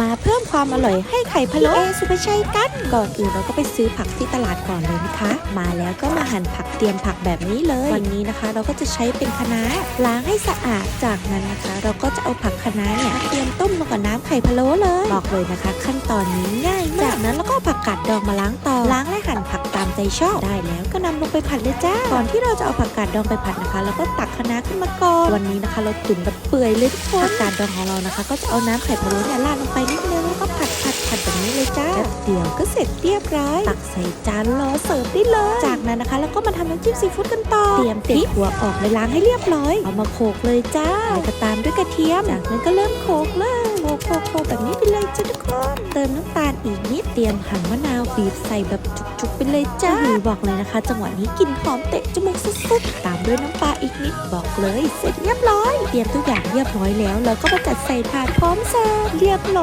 มาเพิ่มความอร่อยให้ไข่พะโล้เอสุภาชัยกัน ก่อนอื่นเราก็ไปซื้อผักที่ตลาดก่อนเลยนะคะ มาแล้วก็มาหั่นผักเตรียมผักแบบนี้เลย วันนี้นะคะ เราก็จะใช้เป็นคะน้าล้างให้สะอาดจากนั้นนะคะ เราก็จะเอาผักคะน้าเนี่ยมาเตรียมต้มลงกับน้ำไข่พะโล้เลยบอกเลยนะคะ ขั้นตอนนี้ง่ายมากจากนั้นแล้วก็เอาผักกาดดองมาล้างต่อล้างและ ชอบ ได้แล้วก็นำลงไปผัดเลยจ้า ก่อนที่เราจะเอาผักกาดดองไปผัดนะคะเราก็ตักคะน้าขึ้นมาก่อน วันนี้นะคะ เราตุ๋นแบบเปื่อยเลยทุกคนผักกาดดองของเรานะคะ ก็จะเอาน้ำไข่พะโล้เนี่ยราดลงไปนิดนึงแล้วก็ผัดผัดผัดแบบนี้เลยจ้าเดี๋ยวก็เสร็จเรียบร้อย ตักใส่จานรอเสิร์ฟได้เลย จากนั้นนะคะเราก็มาทำน้ำจิ้มซีฟู้ดกันต่อ เตรียมเด็ดหัวออกเลยล้างให้เรียบร้อย เอามาโขลกเลยจ้าแล้วก็ตามด้วยกระเทียม จากนั้นก็เริ่มโขลกเลยโขลกโขลกโขกแบบนี้ไปเลยจ้าทุกคน เติมน้ำตาล อีกนิดเตรียมหั่นมะนาวบีบใส่แบบจุกๆไปเลยจ้าหรือบอกเลยนะคะ จังหวะนี้กลิ่นหอมเตะจมูกสุดๆตามด้วยน้ำปลาอีกนิดบอกเลย เสร็จเรียบร้อย เตรียมทุกอย่างเรียบร้อยแล้วเราก็มาจัดใส่ถาดพร้อมเสิร์ฟเรียบร้อย